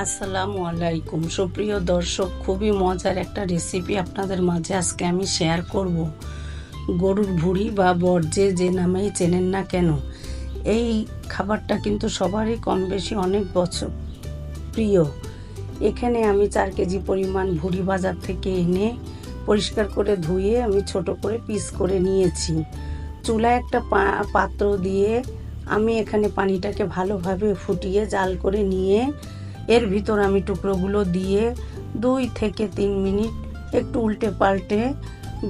আসসালামু আলাইকুম। সুপ্রিয় দর্শক, খুবই মজার একটা রেসিপি আপনাদের মাঝে আজকে আমি শেয়ার করব। গরুর ভুড়ি বা বর্জে যে নামেই চেনেন না কেন, এই খাবারটা কিন্তু সবারই কম বেশি অনেক বছর প্রিয়। এখানে আমি চার কেজি পরিমাণ ভুড়ি বাজার থেকে এনে পরিষ্কার করে ধুয়ে আমি ছোট করে পিস করে নিয়েছি। চুলায় একটা পাত্র দিয়ে আমি এখানে পানিটাকে ভালোভাবে ফুটিয়ে জাল করে নিয়ে এর ভিতর আমি টুকরোগুলো দিয়ে দুই থেকে তিন মিনিট একটু উল্টে পাল্টে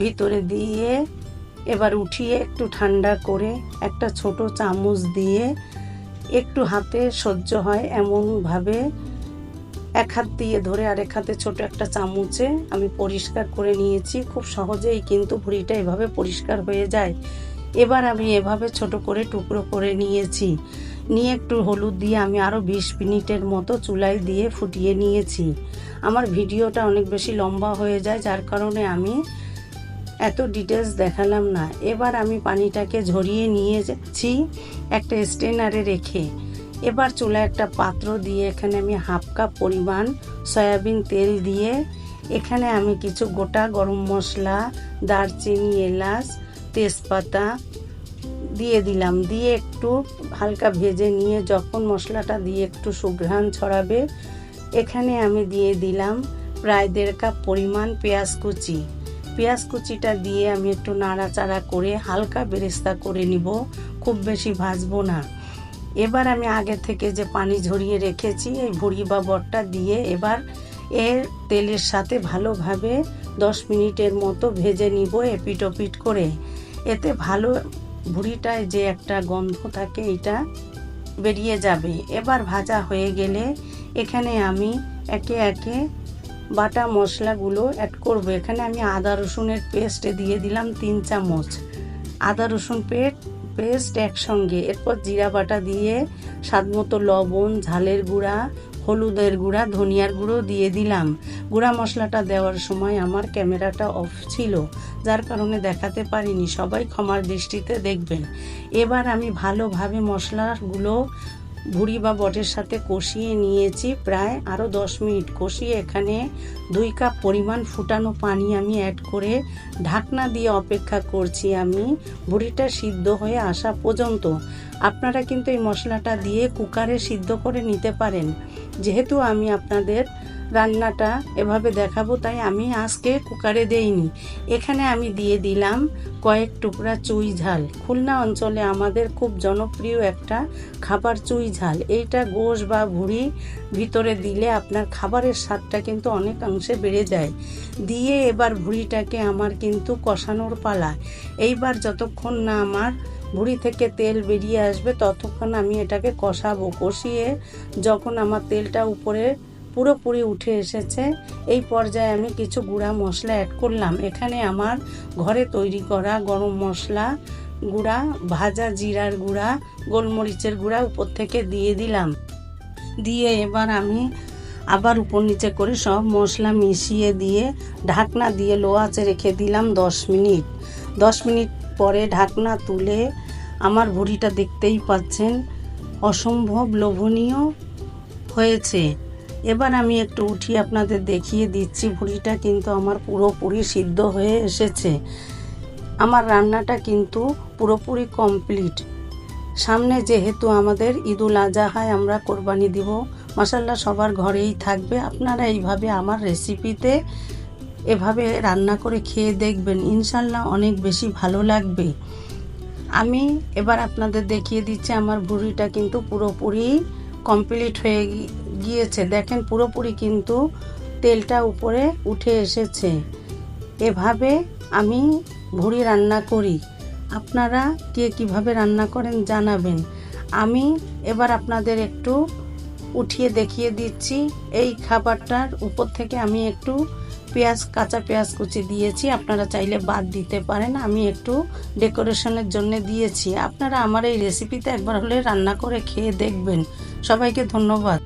ভিতরে দিয়ে এবার উঠিয়ে একটু ঠান্ডা করে একটা ছোট চামচ দিয়ে একটু হাতে সহ্য হয় এমনভাবে। এক হাত দিয়ে ধরে আর এক হাতে ছোট একটা চামচে আমি পরিষ্কার করে নিয়েছি। খুব সহজেই কিন্তু ভুঁড়িটা এভাবে পরিষ্কার হয়ে যায়। এবার আমি এভাবে ছোট করে টুকরো করে নিয়েছি। নিয়ে একটু হলুদ দিয়ে আমি আরও বিশ মিনিটের মতো চুলায় দিয়ে ফুটিয়ে নিয়েছি। আমার ভিডিওটা অনেক বেশি লম্বা হয়ে যায়, যার কারণে আমি এত ডিটেলস দেখালাম না। এবার আমি পানিটাকে ঝরিয়ে নিয়ে যাচ্ছি একটা স্টেনারে রেখে। এবার চুলায় একটা পাত্র দিয়ে এখানে আমি হাফ কাপ পরিমাণ সয়াবিন তেল দিয়ে এখানে আমি কিছু গোটা গরম মশলা, দারচিনি, এলাচ, তেজপাতা দিয়ে দিলাম। দিয়ে একটু হালকা ভেজে নিয়ে যখন মশলাটা দিয়ে একটু সুঘ্রাণ ছড়াবে, এখানে আমি দিয়ে দিলাম প্রায় দেড় কাপ পরিমাণ পেঁয়াজ কুচি। পেঁয়াজ কুচিটা দিয়ে আমি একটু নাড়াচাড়া করে হালকা বেরেস্তা করে নিব, খুব বেশি ভাজবো না। এবার আমি আগে থেকে যে পানি ঝরিয়ে রেখেছি, এই ভুড়ি বা বটটা দিয়ে এবার এর তেলের সাথে ভালোভাবে দশ মিনিটের মতো ভেজে নিব এপিট ওপিট করে। এতে ভালো ভুড়িটায় যে একটা গন্ধ থাকে, এটা বেরিয়ে যাবে। এবার ভাজা হয়ে গেলে এখানে আমি একে একে বাটা মশলাগুলো অ্যাড করব। এখানে আমি আদা রসুনের পেস্ট দিয়ে দিলাম তিন চামচ। আদা রসুন পেট পেস্ট একসঙ্গে। এরপর জিরা বাটা দিয়ে স্বাদ মতো লবণ, ঝালের গুঁড়া হলুদের গুঁড়া, ধনিয়ার গুঁড়ো দিয়ে দিলাম। গুঁড়া মশলাটা দেওয়ার সময় আমার ক্যামেরাটা অফ ছিল, যার কারণে দেখাতে পারিনি। সবাই ক্ষমার দৃষ্টিতে দেখবেন। এবার আমি ভালোভাবে মশলাগুলো ভুড়ি বা বটের সাথে কষিয়ে নিয়েছি প্রায় আরও দশ মিনিট। কষিয়ে এখানে দুই কাপ পরিমাণ ফুটানো পানি আমি অ্যাড করে ঢাকনা দিয়ে অপেক্ষা করছি আমি। ভুড়িটা সিদ্ধ হয়ে আসা পর্যন্ত। আপনারা কিন্তু এই মশলাটা দিয়ে কুকারে সিদ্ধ করে নিতে পারেন। যেহেতু আমি আপনাদের রান্নাটা এভাবে দেখাবো, তাই আমি আজকে কুকারে দেইনি। এখানে আমি দিয়ে দিলাম কয়েক টুকরা চুই ঝাল। খুলনা অঞ্চলে আমাদের খুব জনপ্রিয় একটা খাবার চুই ঝাল। এইটা গোশ বা ভুড়ি ভিতরে দিলে আপনার খাবারের স্বাদটা কিন্তু অনেকাংশে বেড়ে যায়। দিয়ে এবার ভুড়িটাকে আমার কিন্তু কষানোর পালা। এইবার যতক্ষণ না আমার ভুড়ি থেকে তেল বেরিয়ে আসবে, ততক্ষণ আমি এটাকে কষাবো। কষিয়ে যখন আমার তেলটা উপরে পুরোপুরি উঠে এসেছে। এই পর্যায়ে আমি কিছু গুঁড়া মশলা অ্যাড করলাম। এখানে আমার ঘরে তৈরি করা গরম মশলা গুঁড়া, ভাজা জিরার গুঁড়া, গোলমরিচের গুঁড়া উপর থেকে দিয়ে দিলাম। দিয়ে এবার আমি আবার উপর নিচে করে সব মশলা মিশিয়ে দিয়ে ঢাকনা দিয়ে লো রেখে দিলাম দশ মিনিট। দশ মিনিট পরে ঢাকনা তুলে আমার ভুড়িটা দেখতেই পাচ্ছেন। অসম্ভব লোভনীয় হয়েছে। এবার আমি একটু উঠিয়ে আপনাদের দেখিয়ে দিচ্ছি। ভুড়িটা কিন্তু আমার পুরোপুরি সিদ্ধ হয়ে এসেছে। আমার রান্নাটা কিন্তু পুরোপুরি কমপ্লিট। সামনে যেহেতু আমাদের ঈদুল আজহায় আমরা কোরবানি দিব মশাল্লা সবার ঘরেই থাকবে। আপনারা এইভাবে আমার রেসিপিতে এভাবে রান্না করে খেয়ে দেখবেন ইনশাল্লাহ অনেক বেশি ভালো লাগবে। আমি এবার আপনাদের দেখিয়ে দিচ্ছি, আমার ভুড়িটা কিন্তু পুরোপুরি কমপ্লিট হয়ে গিয়েছে। দেখেন পুরোপুরি কিন্তু তেলটা উপরে উঠে এসেছে। এভাবে আমি ভুড়ি রান্না করি। আপনারা কে কীভাবে রান্না করেন জানাবেন। আমি এবার আপনাদের একটু উঠিয়ে দেখিয়ে দিচ্ছি। এই খাবারটার উপর থেকে আমি একটু পেঁয়াজ, কাঁচা পেঁয়াজ কুচি দিয়েছি। আপনারা চাইলে বাদ দিতে পারেন। আমি একটু ডেকোরেশনের জন্য দিয়েছি। আপনারা আমার এই রেসিপিতে একবার হলে রান্না করে খেয়ে দেখবেন। সবাইকে ধন্যবাদ।